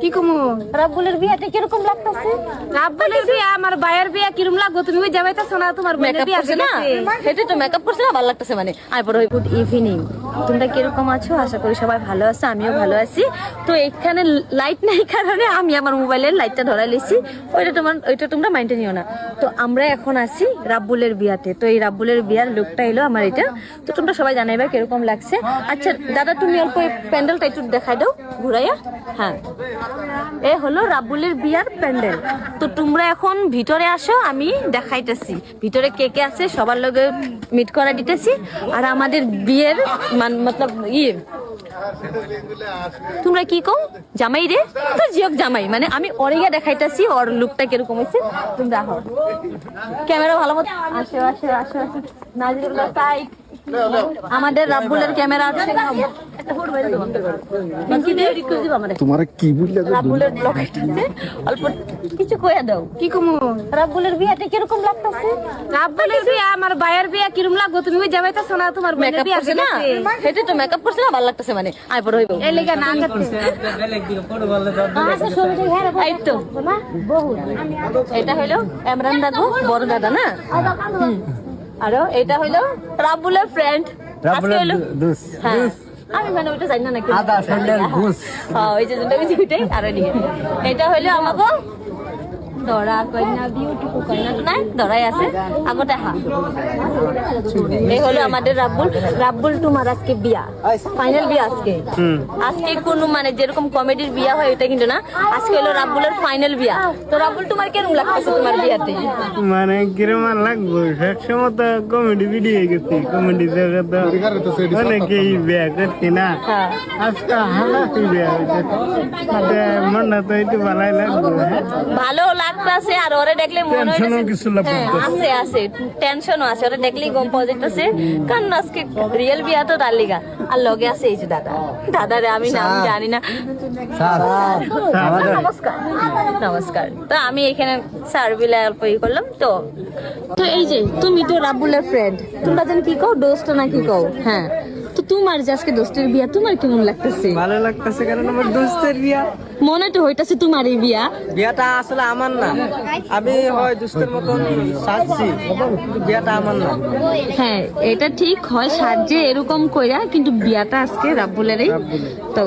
কি কমু? রাব্বুলের বিয়াতে কীরকম লাগতেছে? রাব্বুলের বিয়া আমার ভাইয়ের বিয়া কিরম লাগবো? তুমি ওই যাবাইতাছো না তোমার মেকআপ বিয়া করছে না? গেছে। তো মেকআপ করছে না ভালো লাগতেছে মানে। আই পরে গুড ইভিনিং তোমরা কীরকম আছো? আশা করি সবাই ভালো আছো, আমিও ভালো আছি। তো এখানে লাইট নাই কারণে আমি আমার মোবাইলের লাইটটা ধরাই লিছি। ওইটা তোমার, ওইটা তোমরা মাইন্ডে নিও না। তো আমরা এখন আছি রাব্বুলের বিয়াতে। তো এই রাব্বুলের বিয়ার লুকটা এলো আমার এটা। তো তোমরা সবাই জানাইবা কীরকম লাগছে। আচ্ছা দাদা, তুমি অল্প এই প্যান্ডেলটা একটু দেখাই দাও, ঘুরাইয়া। হ্যাঁ। এ হলো রাব্বুলের বিয়ার প্যান্ডেল। তো তোমরা এখন ভিতরে আসো, আমি দেখাইতেছি। ভিতরে কে কে আছে? সবার লগে মিট করা দিতেছি। আর আমাদের বিয়ের মান মতলব ইয়ে। তোমরা কি কও? জামাই রে? তো জিওক জামাই। মানে আমি ওরিয়া দেখাইতাছি, ওর লুকটা কীরকম হয়েছে তুমি দেখো। ক্যামেরা ভালো মতো আসে আসে আসে আসে। নাজিরুল্লাহ সাইড আমাদের রাব্বুলের ক্যামেরা আছে তোমার কি বুঝলে অল্প কিছু কইয়া দাও। কি কমু? রাব্বুলের বিয়াতে কীরকম লাগতেছে? রাব্বুলের বিয়া আমার ভাইয়ের বিয়া কিরম লাগবো? তুমি ওই যাবাইতাছো না তোমার মেকআপ বিয়া করছে না। সেটাই তো মেকআপ করছে না ভালো লাগতেছে মানে। আই পরে হইব। এই লেগে না করতেছে এই তো। এটা হইল এমরান দাদু বড় দাদা না? আরও এটা হইল রাব্বুলের ফ্রেন্ড আজকে হইল দুস হ্যাঁ। আমি মানে ওইটা জানি না নাকি আদা, স্যান্ডেল, ঘুষ। ওই যে যেটা ওইটাই আর এদিকে এটা হইল আমাকে দরা কইনা বিউটিফুল কইনা নাই দরাই আছে আগতে হা। এই হলো আমাদের রাব্বুল রাব্বুল তোমার আজকে বিয়া। ফাইনাল বিয়া আজকে। আজকে কোনো মানে যেরকম কমেডির বিয়া হয় এটা কিন্তু না। আজকে হলো রাব্বুলের ফাইনাল বিয়া। তো রাব্বুল তোমার কেমন লাগতেছে তোমার বিয়াতে? মানে কিরম লাগবো সবসময় তো কমেডি ভিডিও গেছি কমেডি অনেকেই বিয়া করছি না। হ্যাঁ। আজকে হালাকি বিয়া হয়েছে মনটা তো একটু ভালাই লাগবে। ভালো লাগতেছে আর ওরে দেখলে মনে হইতেছে হ্যাঁ, আছে আছে। টেনশনও আছে ওরে দেখলেই গম পাওয়া যাইতেছে। কারণ আজকে রিয়েল বিয়া তো তার লিগা। আর লগে আছে এই যে দাদা। দাদারে আমি নাম জানি না। নমস্কার। নমস্কার। তো আমি এখানে স্যার বিলে অল্প ই করলাম তো। তো এই যে তুমি তো রাবুলের ফ্রেন্ড তোমরা যেন কি কও দোস্ত না কি কও? হ্যাঁ। তোমার যে আজকে দোস্তের বিয়া তোমার কেমন লাগতেছে? ভালো লাগতেছে কারণ আমার দোস্তের বিয়া। মনে তো হইতাছে তোমার এই বিয়া। বিয়াটা আসলে আমার না। আমি হয় দুষ্টের মতন সাজছি বিয়াটা আমার না। হ্যাঁ এটা ঠিক হয় সাজে এরকম কইরা কিন্তু বিয়াটা আজকে রাব্বুলেরই তো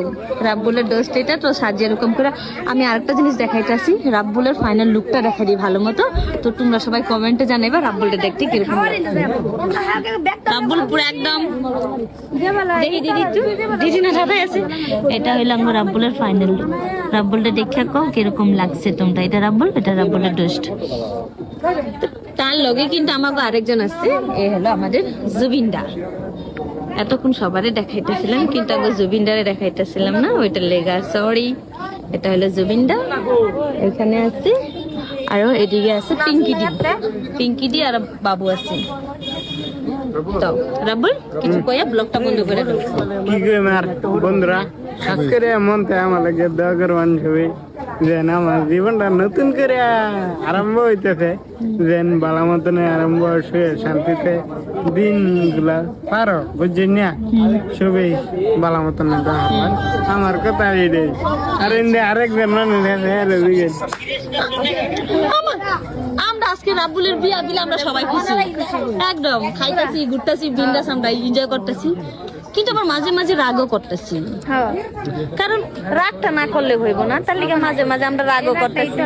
রাব্বুলের দোস্ত এটা তো সাজে এরকম করে আমি আরেকটা জিনিস দেখাইতেছি রাব্বুলের ফাইনাল লুকটা দেখাই দিই ভালো মতো। তো তোমরা সবাই কমেন্টে জানাইবা রাব্বুলটা দেখতে কীরকম রাব্বুল পুরো একদম দেখি দিদি একটু। দিদি না দাদা আছে? এটা হইল আমার রাব্বুলের ফাইনাল লুক রাব্বুলটা দেখে কও কীরকম লাগছে তোমরা। এটা রাব্বুল এটা রাব্বুলের দোস্ত তার লগে কিন্তু আমাকে আরেকজন আছে এ হলো আমাদের জুবিনদা। এতক্ষণ সবারে দেখাইতেছিলাম কিন্তু আগে জুবিনদারে দেখাইতেছিলাম না ওইটা লেগা সরি এটা হলো জুবিনদা এখানে আছে। আরও এদিকে আছে পিঙ্কি দি। পিঙ্কি দি আর বাবু আছে। তো রাবুল কিছু কইয়া ব্লগটা বন্ধ করে দাও। কি করে মার বন্ধুরা? আজকের মন তাই আমার লাগে দোয়া করবান সবাই যেন আমার জীবনটা নতুন করে আরম্ভ হইতেছে যেন বালা মতন আরম্ভ হয়ে শান্তিতে দিনগুলা পারো বুঝছেন না? সবাই বালা মতন আমার কথা এটাই আর এমনি আরেকজন মানুষ আমার- আমরা আজকে রাব্বুলের বিয়া দিলে আমরা সবাই খুশি। একদম খাইতেছি ঘুরতেছি বিন্দাস আমরা এনজয় করতেছি। কিন্তু আবার মাঝে মাঝে রাগও করতেছি। কারণ রাগটা না করলে হইব না তার লিগে মাঝে মাঝে আমরা রাগও করতেছি।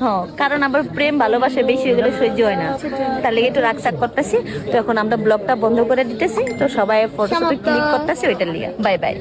হ্যাঁ কারণ আবার প্রেম ভালোবাসা বেশি হয়ে গেলে সহ্য হয় না। তার লিগে একটু রাগ সাগ করতেছি তো এখন আমরা ব্লগটা বন্ধ করে দিতেছি তো সবাই ফটো ক্লিক করতেছি ওইটার লিগে। Bye bye